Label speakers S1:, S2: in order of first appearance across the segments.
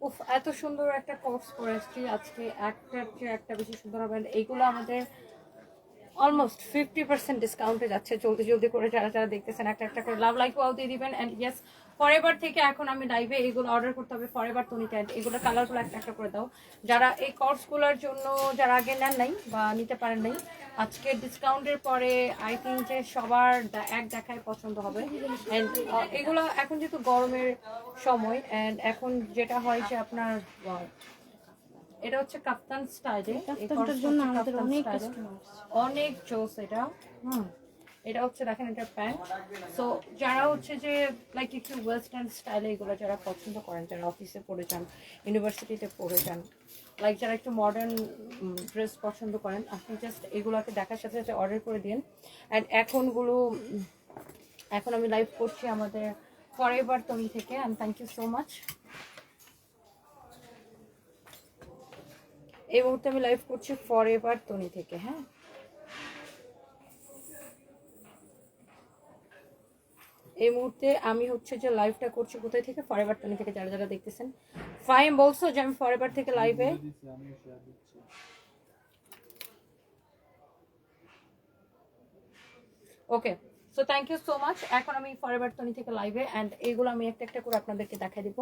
S1: উফ, এত সুন্দর একটা কোর্স করেছি। আজকে একটার চেয়ে একটা বেশি সুন্দর হবে এইগুলো আমাদের অলমোস্ট ফিফটি পার্সেন্ট ডিসকাউন্টে যাচ্ছে। জলদি জলদি করে যারা যারা দেখতেছেন, একটা একটা করে লাভ লাইক ওয়াও দিয়ে দিবেন। অ্যান্ড ইয়েস ফরএভার থেকে এখন আমি লাইভে এগুলো অর্ডার করতে হবে। ফরএভার তনিকে and এগুলো কালারগুলো একটা একটা করে দাও। যারা এই কোর্সগুলোর জন্য যারা আগে নেন নাই বা নিতে পারেন নাই, আজকে ডিসকাউন্টের পরে আই থিঙ্ক যে সবার এক দেখায় পছন্দ হবে। অ্যান্ড এগুলো এখন যেহেতু গরমের সময় অ্যান্ড এখন যেটা হয় যে আপনার এটা হচ্ছে কাপ্তান স্টাইলে।
S2: কাপ্তানটার জন্য আমাদের অনেক customer
S1: অনেক জোস এটা। হুম। এটা হচ্ছে দেখেন এটা প্যান্ট। সো যারা হচ্ছে যে লাইক একটু ওয়েস্টার্ন স্টাইলে এগুলো যারা পছন্দ করেন যারা অফিসে পড়ে যান ইউনিভার্সিটিতে পড়ে যান লাইক যারা একটু মডার্ন ড্রেস পছন্দ করেন আপনি জাস্ট এগুলোকে দেখার সাথে সাথে অর্ডার করে দিন। অ্যান্ড এখনগুলো এখন আমি লাইভ করছি আমাদের ফরএভার তমি থেকে and thank you so much এই মুহূর্তে আমি লাইভ করছি ফর এভার তনি থেকে হ্যাঁ? এই মুহূর্তে আমি হচ্ছে যে লাইভটা করছি কোথায় থেকে? ফর এভার তনি থেকে যারা যারা দেখতেছেন। ফাইম বলছো যে আমি ফর এভার থেকে লাইভে okay so thank you so much এখন আমি ফরএভার তনি থেকে লাইভে অ্যান্ড এইগুলো আমি একটা একটা করে আপনাদেরকে দেখাই দিব।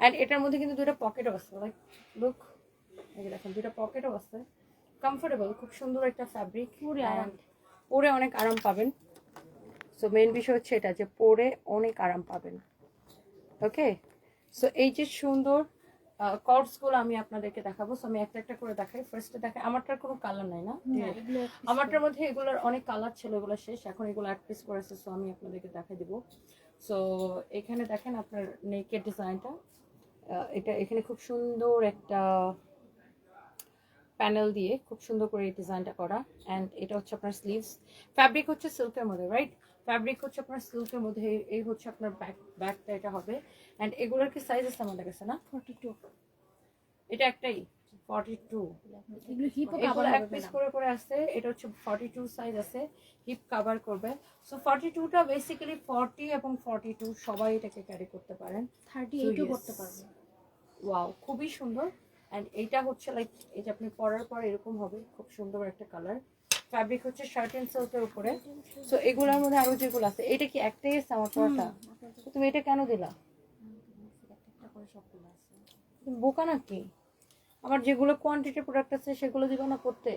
S1: অ্যান্ড এটার মধ্যে কিন্তু দুটো পকেটও আছে লাইক লুক এই দেখেন দুটো পকেটও আছে। কমফোর্টেবল খুব সুন্দর একটা ফ্যাব্রিক
S2: পরে আরাম।
S1: পরে অনেক আরাম পাবেন। সো মেন বিষয় হচ্ছে এটা যে পরে অনেক আরাম পাবেন। ওকে সো এই যে সুন্দর কর্ডসগুলো আমি আপনাদেরকে দেখাবো। সো আমি একটা একটা করে দেখাই। ফার্স্টে দেখাই আমারটার কোনো কালার নাই না? আমারটার মধ্যে এগুলোর অনেক কালার ছিল এগুলো শেষ। এখন এগুলো এক পিস করেছে সো আমি আপনাদেরকে দেখাই দিব। সো এখানে দেখেন আপনার নেকের ডিজাইনটা এটা এখানে খুব সুন্দর একটা প্যানেল দিয়ে খুব সুন্দর করে এই ডিজাইনটা করা। অ্যান্ড এটা হচ্ছে আপনার স্লিভস ফ্যাব্রিক হচ্ছে সিল্কের মধ্যে রাইট ফ্যাব্রিক হচ্ছে আপনার সিল্কের মধ্যে এই- হচ্ছে আপনার ব্যাক ব্যাকটা এটা হবে। অ্যান্ড এগুলোর কি সাইজ আছে আমাদের কাছে না?
S2: ফর্টি টু
S1: এটা একটাই ফর্টি টু
S2: এগুলো
S1: এক পিস করে করে আসছে এটা হচ্ছে 42 সাইজ আছে হিপ কভার করবে। সো 42 টা বেসিক্যালি 40 এবং 42 সবাই এটাকে ক্যারি করতে পারেন।
S2: থার্টি এইটও করতে পারবে।
S1: ওয়াও খুবই সুন্দর। এন্ড এইটা হচ্ছে লাইক এই যে আপনি পরার পর এরকম হবে খুব সুন্দর একটা কালার ফ্যাব্রিক হচ্ছে শার্ট এন্ড সিল্কের উপরে। সো এগুলোর মধ্যে আরও যেগুলো আছে এটা কি একটাই আছে আমার পরাটা? তুমি এটা কেন দিলা?
S2: একটা করে সবগুলো আছে
S1: তুমি বোকা নাকি? আমার যেগুলো কোয়ান্টিটি প্রোডাক্ট আছে সেগুলো দিবা না করতে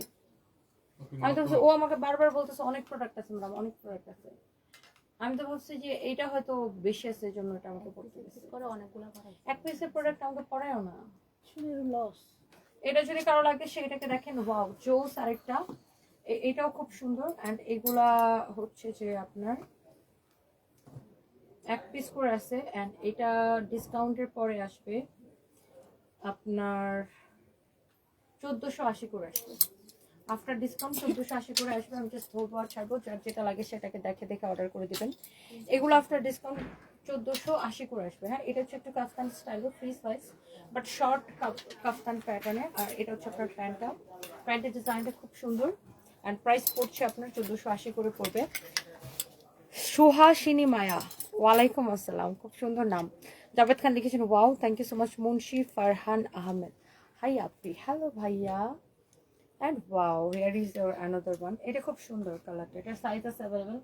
S1: আমি তো বলছি, ও আমাকে বারবার বলতেছে অনেক প্রোডাক্ট আছে ম্যাডাম অনেক প্রোডাক্ট আছে। আমি তো বলছি যে এইটা হয়তো বেশি আছে জন্য এটা আমাকে পড়তে
S2: করে অনেকগুলো করা
S1: এক পিসের প্রোডাক্ট আমাকে পড়ায়ও না। এটা যদি কারও লাগে, সেটাকে দেখেন ওয়াও জোস আরেকটা। এটাও খুব সুন্দর। অ্যান্ড এগুলা হচ্ছে যে আপনার এক পিস করে আছে অ্যান্ড এটা ডিসকাউন্টের পরে আসবে। আপনার চোদ্দোশো আশি করে আসবে। আফটার ডিসকাউন্ট চোদ্দোশো আশি করে আসবে, আমি জাস্ট ধরবো আর ছাড়বো। যার যেটা লাগে সেটাকে দেখে দেখে অর্ডার করে দিবেন। এগুলো আফটার ডিসকাউন্ট চোদ্দোশো আশি করে আসবে। হ্যাঁ এটা হচ্ছে একটু kaftan style free size but short kaftan প্যাটার্নে আর এটা হচ্ছে আপনার প্যান্টটা। প্যান্টের ডিজাইনটা খুব সুন্দর অ্যান্ড প্রাইস পড়ছে আপনার চোদ্দোশো আশি করে পড়বে। সুহাসিনী মায়া, ওয়ালাইকুম আসসালাম, খুব সুন্দর নাম। জাভেদ খান লিখেছেন wow thank you so much Munshi Farhan Ahmed. Hi Api hello ভাইয়া। And wow here is another one এটা খুব সুন্দর কালারটা এটার সাইজ আছে অ্যাভেলেবেল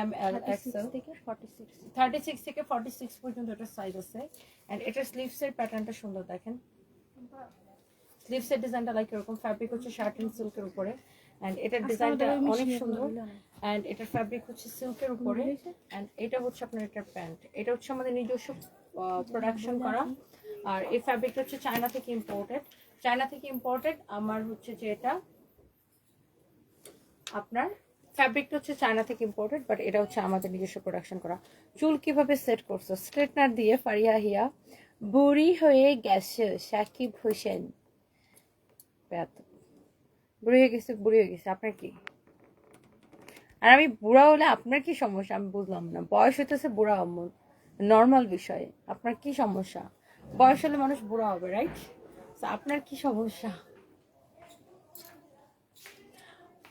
S1: এম এল এক্সেল
S2: থেকে ফর্টি সিক্স
S1: থার্টি সিক্স থেকে ফর্টি সিক্স পর্যন্ত এটার সাইজ আছে। অ্যান্ড এটার স্লিভসের প্যাটার্নটা সুন্দর দেখেন। স্লিভসের ডিজাইনটা লাইক এরকম ফ্যাব্রিক হচ্ছে শার্ট সিল্কের উপরে। অ্যান্ড এটার ডিজাইনটা অনেক সুন্দর। অ্যান্ড এটার ফ্যাব্রিক হচ্ছে সিল্কের উপরে। অ্যান্ড এটা হচ্ছে আপনার এটার প্যান্ট এটা হচ্ছে আমাদের নিজস্ব প্রোডাকশন করা। আর এই ফ্যাব্রিকটা হচ্ছে চায়না থেকে ইম্পোর্টেড চায়না থেকে ইম্পোর্টেড আমার হচ্ছে যে এটা আপনার ফ্যাব্রিকটা হচ্ছে চায়না থেকে ইম্পোর্টেড বাট এটা হচ্ছে আমাদের নিজস্ব প্রোডাকশন করা। চুল কীভাবে সেট করছ? স্ট্রেটনার দিয়ে ফারিয়া হিয়া, বুড়ি হয়ে গেছে, সাকিব হোসেন। বুড়ি হয়ে গেছে, বুড়ি হয়ে গেছে, আপনার কি? আর আমি বুড়া হলে আপনার কি সমস্যা? আমি বুঝলাম না। বয়স হইতেছে বুড়া নর্মাল বিষয়। আপনার কি সমস্যা? বয়স হলে মানুষ বুড়া হবে রাইট আপনার কি সমস্যা?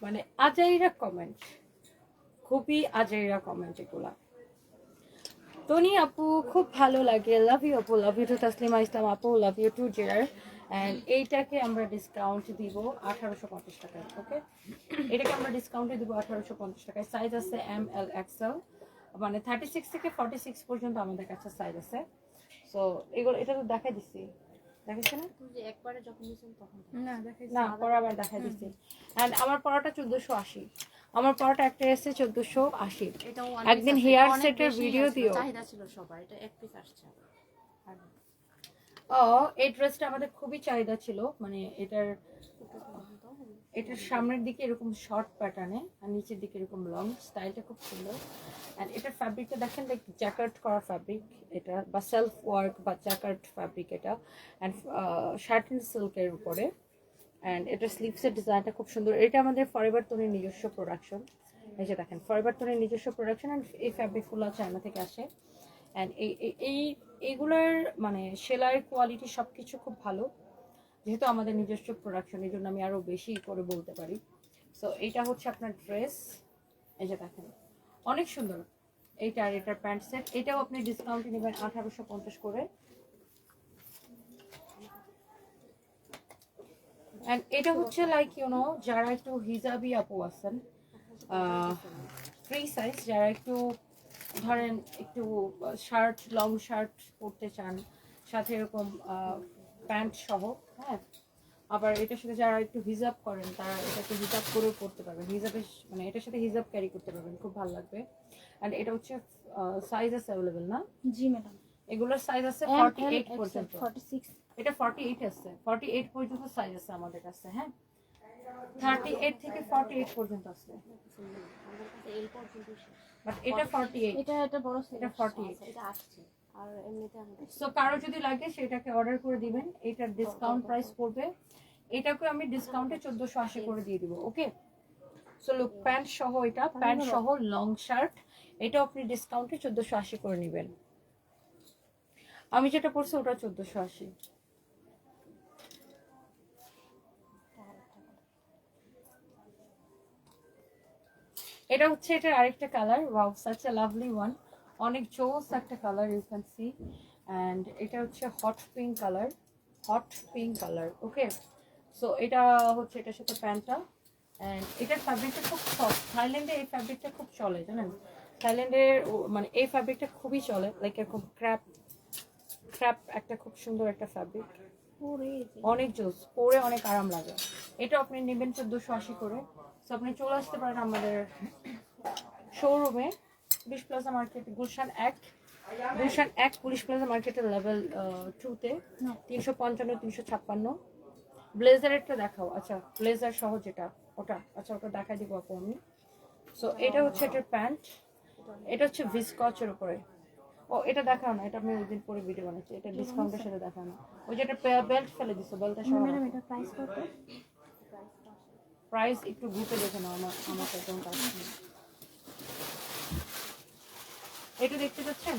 S1: মানে আজাইরা কমেন্ট খুবই আজাইরা কমেন্ট এগুলা। টনি আপু, খুব ভালো লাগে। লাভ ইউ আপু love you too Taslima Islam আপু লাভ ইউ টু জেয়ার অ্যান্ড এইটাকে আমরা ডিসকাউন্ট দিব আঠারোশো পঞ্চাশ টাকায় ওকে এটাকে আমরা ডিসকাউন্টে দিব আঠারোশো পঞ্চাশ টাকায়। সাইজ আছে এম এল এক্সেল মানে থার্টি সিক্স থেকে ফর্টি সিক্স পর্যন্ত আমাদের কাছে সাইজ আছে। সো এগুলো, এটা তো দেখাই দিচ্ছি। দেখাচ্ছে না?
S2: তুই যে একবারে যখন তখন
S1: না না। পরে আবার দেখাই দিচ্ছি অ্যান্ড আমার পড়াটা চোদ্দোশো আশি। আমার পড়াটা একটা এসছে চোদ্দোশো আশি। একদিন হেয়ার ভিডিও দিও।
S2: চাহিদা ছিল সবার। এটা এক পিস আসছে
S1: ও এই ড্রেসটা আমাদের খুবই চাহিদা ছিল। মানে এটার এটার সামনের দিকে এরকম শর্ট প্যাটার্নে আর নিচের দিকে এরকম লং স্টাইলটা খুব সুন্দর। অ্যান্ড এটার ফ্যাব্রিকটা দেখেন লাইক জ্যাকার্ট করা ফ্যাব্রিক এটা, বা সেলফ ওয়ার্ক বা জ্যাকার্ট ফ্যাব্রিক এটা। অ্যান্ড শার্টিন সিল্কের উপরে। অ্যান্ড এটার স্লিভসের ডিজাইনটা খুব সুন্দর। এটা আমাদের ফরএভার তোনের নিজস্ব প্রোডাকশন এই যে দেখেন ফরেভার তোনের নিজস্ব প্রোডাকশন অ্যান্ড এই ফ্যাব্রিকগুলো চায়না থেকে আসে। অ্যান্ড এই এইগুলোর মানে সেলাইয়ের কোয়ালিটি সব কিছু খুব ভালো। যেহেতু আমাদের নিজস্ব প্রোডাকশন এই জন্য আমি আরও বেশি করে বলতে পারি। সো এইটা হচ্ছে আপনার ড্রেস এই যে দেখেন, অনেক সুন্দর। এইটা আর এটার প্যান্ট সেট এটাও আপনি ডিসকাউন্টে নেবেন আঠারোশো পঞ্চাশ করে। অ্যান্ড এটা হচ্ছে লাইক ইউনো যারা একটু হিজাবি আপু আছেন ফ্রি সাইজ যারা একটু, ধরেন একটু শার্ট লং শার্ট পরতে চান, সাথে এরকম প্যান্ট সহ হ্যাঁ? আবার এটার সাথে যারা একটু হিজাব করেন তারা এটাকে হিজাব করেও পরতে পারবেন। হিজাবের মানে এটার সাথে হিজাব ক্যারি করতে পারবেন খুব ভালো লাগবে। অ্যান্ড এটা হচ্ছে সাইজ আছে অ্যাভেলেবেল না?
S2: জি ম্যাডাম
S1: এগুলোর সাইজ আছে
S2: এম
S1: ফর্টি
S2: এল
S1: এইট পর্যন্ত।
S2: ফর্টি সিক্স
S1: এটা ফর্টি এইট আছে। ফর্টি এইট পর্যন্ত সাইজ আছে আমাদের কাছে হ্যাঁ? থার্টি এইট থেকে ফর্টি এইট পর্যন্ত আছে। বাট এটা ফর্টি এইট
S2: এটা এটা বড়
S1: এটা
S2: আসছে,
S1: 48
S2: আচ্ছা, এটা আসছে। আর এমনিতে
S1: সো কারও যদি লাগে সেটাকে অর্ডার করে দিবেন। এটার ডিসকাউন্ট প্রাইস পড়বে। এটাকে আমি ডিসকাউন্টে চোদ্দোশো আশি করে দিয়ে দিব ওকে সো লুক প্যান্ট সহ এটা প্যান্ট সহ লং শার্ট এটা আপনি ডিসকাউন্টে চোদ্দোশো আশি করে নেবেন। আমি যেটা পড়ছি ওটা চোদ্দোশো আশি। এটা হচ্ছে এটার আরেকটা colour wow such a lovely one অনেক জোস একটা colour you can see and এটা হচ্ছে hot pink colour hot pink colour okay so এটা হচ্ছে এটার সাথে প্যান্টটা। অ্যান্ড এটার ফ্যাব্রিকটা খুব সফট থাইল্যান্ডে এই ফ্যাব্রিকটা খুব চলে জানেন? থাইল্যান্ডের মানে এই ফ্যাব্রিকটা খুবই চলে। লাইক এরকম ক্র্যাপ ক্র্যাপ একটা খুব সুন্দর একটা ফ্যাব্রিক অনেক জোস। পরে অনেক আরাম লাগে। এটা আপনি নেবেন চোদ্দোশো আশি করে। সো আপনি চলে আসতে পারেন আমাদের শোরুমে পুলিশ প্লাজা মার্কেট গুলশান এক গুলশান এক পুলিশ প্লাজা মার্কেটের লেভেল টুতে তিনশো পঞ্চান্ন তিনশো ছাপ্পান্ন। ব্লেজারেরটা দেখাও। আচ্ছা ব্লেজার সহ যেটা ওটা। আচ্ছা ওটা দেখাই দিব আপু আমি। সো এটা হচ্ছে এটার প্যান্ট এটা হচ্ছে ভিসকচের উপরে। ও এটা দেখাও না। এটা আমি ওই দিন পরে ভিডিও বানাচ্ছি। এটা ডিসকাউন্টের সাথে দেখাও না। ওই যেটা বেল্ট ফেলে দিছো সহ।
S2: ম্যাডাম এটা প্রাইস কত?
S1: প্রাইস একটু গ্রুপে দেখে নাও আমার আমার কাছে কাছে। এটা দেখতে পাচ্ছেন?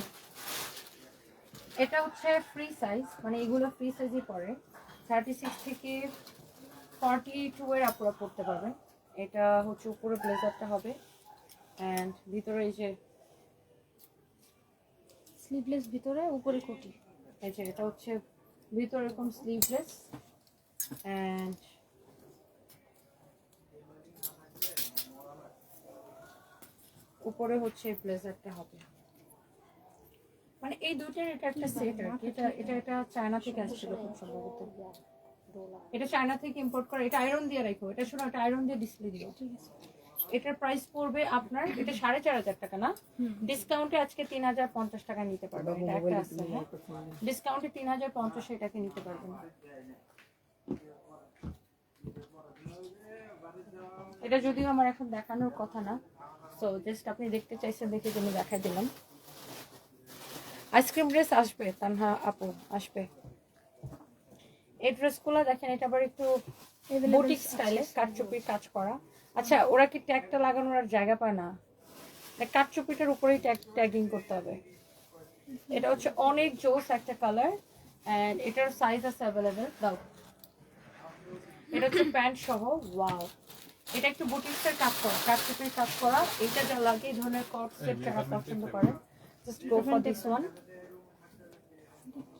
S1: এটা হচ্ছে ফ্রি সাইজ মানে এগুলো ফ্রি সাইজই পড়ে। থার্টি সিক্স থেকে ফর্টি টু এর আপুরা পড়তে পারবেন। এটা হচ্ছে উপরে ব্লেজারটা হবে। অ্যান্ড ভিতরে এই যে
S2: স্লিভলেস ভিতরে উপরে কোটি।
S1: এই যে এটা হচ্ছে ভিতরে এরকম স্লিভলেস অ্যান্ড উপরে হচ্ছে ব্লেজারটা হবে। মানে এই দুইটার এটা একটা সেট আর কি। এটা এটা এটা চায়না থেকে আসছিল খুব সম্ভবত। এটা চায়না থেকে ইম্পোর্ট করে এটা আয়রন দিয়ে রাখো। এটা শোনো এটা আয়রন দিয়ে ডিসপ্লে দিও।
S2: ঠিক আছে
S1: এটার প্রাইস পড়বে আপনার এটা সাড়ে চার হাজার টাকা না? ডিসকাউন্টে আজকে তিন হাজার পঞ্চাশ টাকা নিতে পারবেন এটা একটা আছে হ্যাঁ? ডিসকাউন্টে তিন হাজার পঞ্চাশ এটাকে নিতে পারবেন এটা যদিও আমার এখন দেখানোর কথা না সো জাস্ট আপনি দেখতে চাইছেন দেখে জন্য দেখাই দিলাম। আইসক্রিম ড্রেস আসবে তানহা আপু আসবে। এই ড্রেসগুলো দেখেন এটা আবার একটু বুটিক স্টাইলে কাঠচুপির কাজ করা। আচ্ছা ওরা কি ট্যাগটা লাগানোর আর জায়গা পায় না? তা কাঠচুপিটার উপরেই ট্যাগ ট্যাগিং করতে হবে। এটা হচ্ছে অনেক জোস একটা কালার এন্ড এটার সাইজ আছে অ্যাভেলেবেল দাও। এটা হচ্ছে প্যান্ট সহ ওয়াও এটা একটু বুটিক্সের কাজ করা কাঠচুপির কাজ করা। এটা যা লাগে এই ধরনের কট সেট যারা পছন্দ করে just go for this one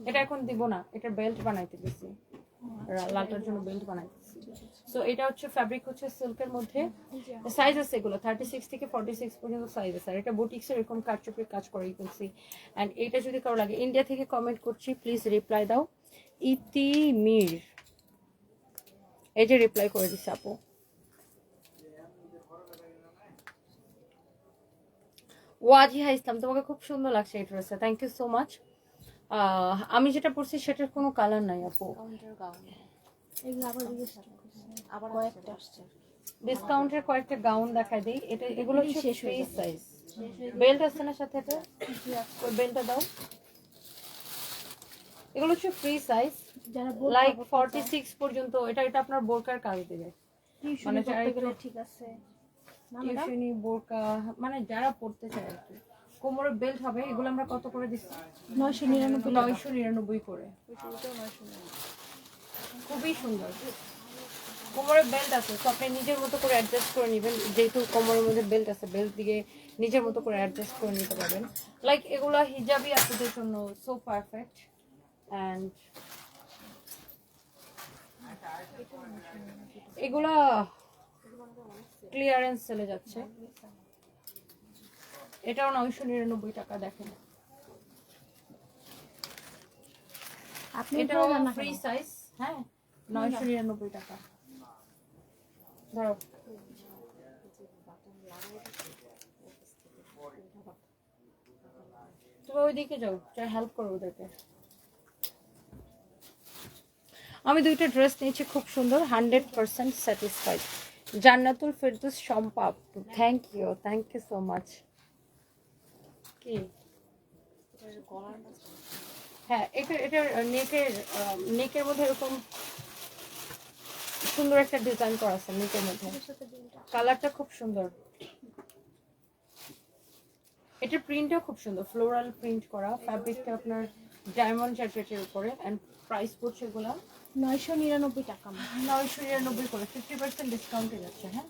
S1: এটা এখন দিব না এটা বেল্ট বানাইতে দিছি লালটার জন্য বেল্ট বানাইতেছি সো এটা হচ্ছে ফ্যাব্রিক হচ্ছে সিল্কের মধ্যে। সাইজ আছে এগুলো থার্টি সিক্স থেকে ফর্টি সিক্স পর্যন্ত সাইজ আছে। আর এটা বুটিক্স এরকম কাটচুপির কাজ অ্যান্ড এটা যদি কারও লাগে ইন্ডিয়া থেকে কমেন্ট করছি প্লিজ রিপ্লাই দাও। ইতি মির এই যে রিপ্লাই করে দিচ্ছে আপু। ওয়াজিহা ইসলাম তোমাকে খুব সুন্দর লাগছে এই ড্রেসে থ্যাংক ইউ সো মাচ আমি যেটা পরছি সেটার কোনো কালার নাই আপু। ডিসকাউন্টের কয়েকটা। গাউন দেখাই দিই। এটা এগুলো
S2: শেষ হয়ে
S1: সাইজ বেল্ট আছে না সাথে এটা? ওই বেল্টটা দাও। এগুলো হচ্ছে free size like forty six পর্যন্ত এটা এটা আপনার বোরকার কাজ দেবে। মানে
S2: ঠিক আছে।
S1: বোরকা মানে যারা পড়তে চায় আর কি। কোমরে বেল্ট হবে এগুলো আমরা কত করে দিচ্ছি?
S2: নয়শো নিরানব্বই।
S1: নয়শো নিরানব্বই করে। খুবই সুন্দর। কোমরে বেল্ট আছে তো আপনি নিজের মতো করে অ্যাডজাস্ট করে নেবেন। যেহেতু কোমরের মধ্যে বেল্ট আছে বেল্ট দিয়ে নিজের মতো করে অ্যাডজাস্ট করে নিতে পারবেন। লাইক এগুলা হিজাবি আপনাদের জন্য সো পারফেক্ট অ্যান্ড এগুলা ক্লিয়ারেন্স চলে যাচ্ছে। এটাও নয়শো নিরানব্বই টাকা দেখেন। এটাও
S2: এটাও
S1: ফ্রি সাইজ হ্যাঁ নয়শো নিরানব্বই টাকা। ধরো। তুমি ওইদিকে যাও যা হেল্প করো ওদেরকে। আমি দুইটা ড্রেস নিয়েছি খুব সুন্দর hundred percent satisfied Jannatul Ferdous Sampa thank you thank you so much কি? হ্যাঁ এটা এটার নেকের নেকের মধ্যে এরকম সুন্দর একটা ডিজাইন করা আছে নেকের মধ্যে। কালারটা খুব সুন্দর। এটার প্রিন্টও খুব সুন্দর। ফ্লোরাল প্রিন্ট করা। ফ্যাব্রিকটা আপনার ডায়মন্ড জ্যাকেটের উপরে অ্যান্ড প্রাইস পড়ছে এগুলো।
S2: নয়শো নিরানব্বই টাকা।
S1: নয়শো নিরানব্বই করে। ফিফটি পার্সেন্ট ডিসকাউন্টে যাচ্ছে হ্যাঁ?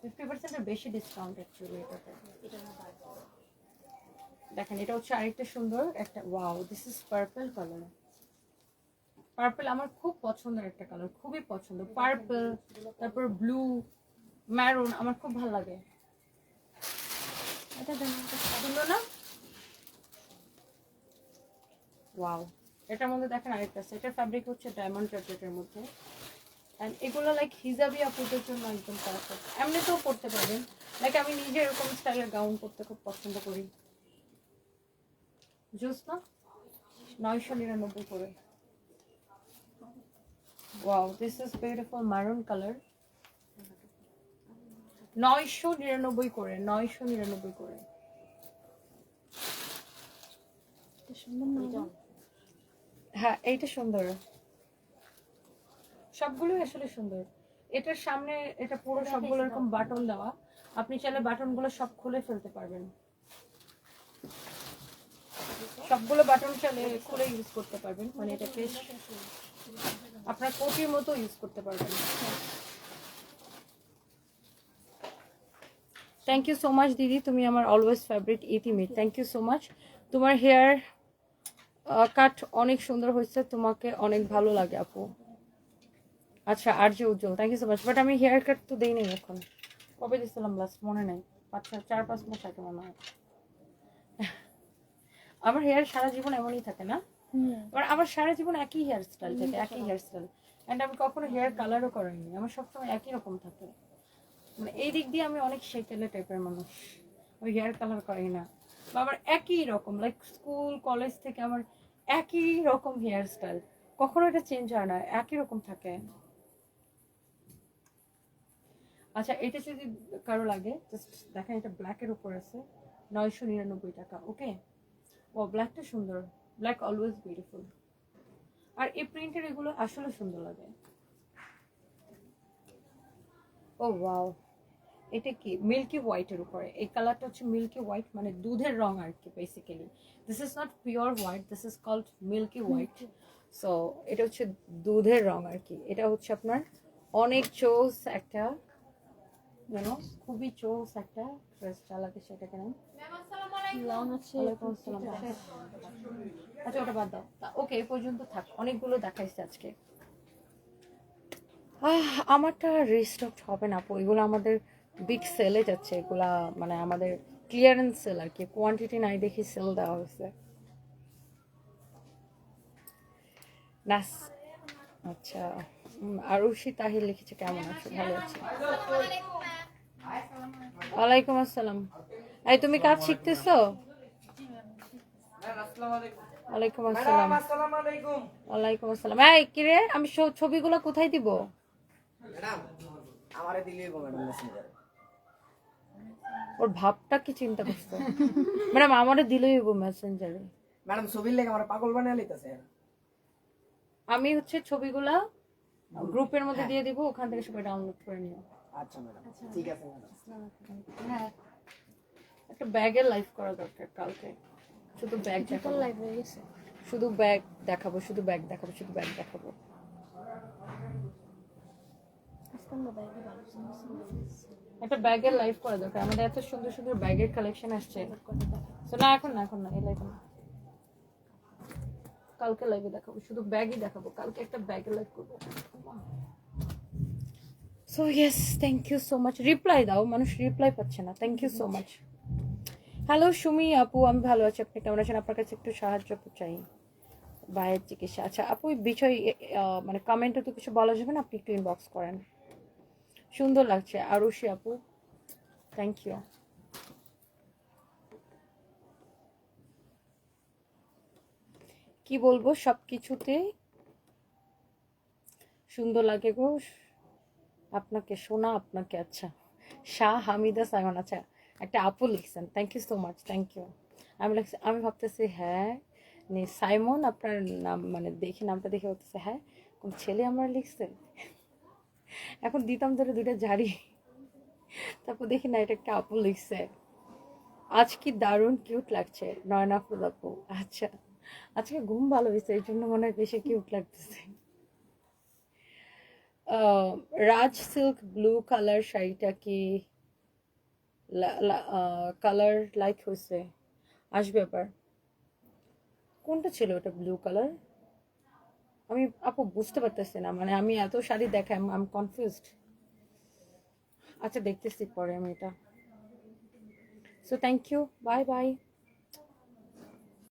S1: ফিফটি পার্সেন্টের বেশি ডিসকাউন্ট অ্যাকচুয়ালি এটাতে। দেখেন, এটা হচ্ছে আরেকটা সুন্দর একটা wow this is purple colour purple আমার খুব পছন্দের একটা কালার খুবই পছন্দ। পার্পল তারপর ব্লু ম্যারুন আমার খুব ভালো লাগে।
S2: এটা
S1: সুন্দর না? ওয়াও এটার মধ্যে দেখেন আরেকটা এটার ফ্যাব্রিক হচ্ছে ডায়মন্ড জ্যাকেটের মধ্যে। অ্যান্ড এগুলো লাইক হিজাবি আপুদের জন্য একদম পারফেক্ট এমনিতেও পড়তে পারবেন। লাইক আমি নিজে এরকম স্টাইলের গাউন পরতে খুব পছন্দ করি। জুস না নয়শো নিরানব্বই করে। Wow this is beautiful maroon colour নয়শো নিরানব্বই করে নয়শো নিরানব্বই করে? হ্যাঁ এইটা সুন্দর। সবগুলোই আসলে সুন্দর। এটার সামনে এটা পুরো সবগুলো এরকম বাটন দেওয়া। আপনি চাইলে বাটনগুলো সব খুলে ফেলতে পারবেন। সবগুলো বাটন চাইলে খুলে ইউজ করতে পারবেন। মানে এটাকে আপনার কোটির মতো ইউজ করতে পারবেন। থ্যাংক ইউ সো মাচ দিদি। তুমি আমার অলওয়েজ ফেভারিট ইতিমি থ্যাংক ইউ সো মাচ তোমার হেয়ার কাট অনেক সুন্দর হয়েছে। তোমাকে অনেক ভালো লাগে আপু। আচ্ছা আর যে Ujjwal thank you so much but আমি হেয়ার কাট তো দেই নাই এখন। কবে দিয়েছিলাম লাস্ট মনে নেই। আচ্ছা চার পাঁচ মাস আগে মনে হয়। আমার হেয়ার সারা জীবন এমনই থাকে না? এবার আমার সারা জীবন একই হেয়ার স্টাইল থাকে একই হেয়ার স্টাইল অ্যান্ড আমি কখনো হেয়ার কালারও করাইনি। আমার সবসময় একই রকম থাকে। মানে এই দিক দিয়ে আমি অনেক সেকেলে টাইপের মানুষ। ওই হেয়ার কালার করাই না। বা আমার একই রকম লাইক স্কুল কলেজ থেকে আমার একই রকম হেয়ার স্টাইল কখনো এটা চেঞ্জ হয় না একই রকম থাকে। আচ্ছা এটা যদি কারও লাগে জাস্ট দেখেন এটা ব্ল্যাকের উপর আছে নয়শো নিরানব্বই টাকা ওকে ও ব্ল্যাকটা সুন্দর। ব্ল্যাক অলওয়েজ বিউটিফুল আর এই প্রিন্টের এগুলো আসলে সুন্দর লাগে। ও ওয়াও এটা কি? মিল্কি হোয়াইটের উপরে। এই কালারটা হচ্ছে মিল্কি হোয়াইট মানে দুধের রং আর কি basically this is not pure white this is called milky white so এটা হচ্ছে দুধের রং আর কি। এটা হচ্ছে আপনার অনেক চোস একটা যেন খুবই চোস একটা ড্রেস চালাতে সেটা কেন
S2: লং আছে।
S1: আচ্ছা ওটা বাদ দাও। ওকে এই পর্যন্ত থাক। অনেকগুলো দেখাইছে আজকে। আহ, আমারটা রিস্টক হবে না আপু। এগুলো আমাদের বিগ সেলে যাচ্ছে। এগুলা মানে আমাদের ক্লিয়ারেন্স সেল আর কি। কোয়ান্টিটি নাই দেখি সেল দেওয়া হয়েছে। নাস। আচ্ছা আরুষি তাহির লিখেছে কেমন আছো? ভালো আছি। ওয়ালাইকুম আসসালাম। এই তুমি কাজ শিখতেছো? ওয়ালাইকুম আসসালাম। ওয়ালাইকুম আসসালাম। এই কিরে আমি ছবিগুলো কোথায় দিব?
S3: গো
S1: ওর ভাবটা কি চিন্তা করছ? ম্যাডাম আমারে দিলেই হইব মেসেঞ্জারে।
S3: ম্যাডাম ছবির লেগে আমার পাগল বানিয়ে লইতাছে
S1: আমি হচ্ছে ছবিগুলা গ্রুপের মধ্যে দিয়ে দিব ওখান থেকে সবাই ডাউনলোড করে নিও।
S3: আচ্ছা ম্যাডাম। ঠিক আছে ম্যাডাম।
S1: হ্যাঁ। একটা ব্যাগের লাইফ করা দরকার কালকে। শুধু ব্যাগ দেখাবো।
S2: লাইভ
S1: শুধু ব্যাগ দেখাবো শুধু ব্যাগ দেখাবো শুধু ব্যাগ দেখাবো। একটা ব্যাগের লাইফ করা দরকার। আমাদের এত সুন্দর সুন্দর ব্যাগের কালেকশন আসছে। তো না এখন না এখন না এই লাইফে না। কালকে লাইভে দেখাবো শুধু ব্যাগই দেখাবো। কালকে একটা ব্যাগের লাইভ করব। So yes thank you so much reply দাও, মানুষ রিপ্লাই পাচ্ছে না। Thank you so much hello Sumi, আপু, আমি ভালো আছি। আপনি কেমন আছেন? আপনার কাছে একটু সাহায্য চাই। ভাইয়ের চিকিৎসা। আচ্ছা আপু বিষয় মানে কমেন্টে তো কিছু বলা যাবে না? আপনি একটু ইনবক্স করেন। সুন্দর লাগছে। আরুষি আপু থ্যাংক ইউ কি বলব? সব কিছুতে সুন্দর লাগে গো। আপনাকে শোনা, আপনাকে আচ্ছা। শাহ হামিদা সাইমন আচ্ছা একটা আপু লিখছেন। Thank you so much thank you আমি লিখছি, আমি ভাবতেছি হ্যাঁ সাইমন আপনার নাম মানে দেখি, নামটা দেখে বলতেছে হ্যাঁ কোন ছেলে আমার লিখছে? এখন দিতাম ধরে দুইটা ঝাড়ি তারপর দেখি, না, এটা একটা আপু লিখছে। আজ কি দারুণ কিউট লাগছে নয়না ফুল আপু। আচ্ছা আজকে ঘুম ভালো হয়েছে, এই জন্য মনে হয় বেশি কিউট লাগতেছে। রাজ সিল্ক ব্লু কালার শাড়িটা কি কালার লাইক হয়েছে? আসবে আবার কোনটা ছিল ওটা ব্লু কালার আমি, আপু বুঝতে পারতেছি না মানে আমি এত শাড়ি দেখাই আমি কনফিউজড আচ্ছা দেখতেছি পরে আমি এটা। So thank you bye bye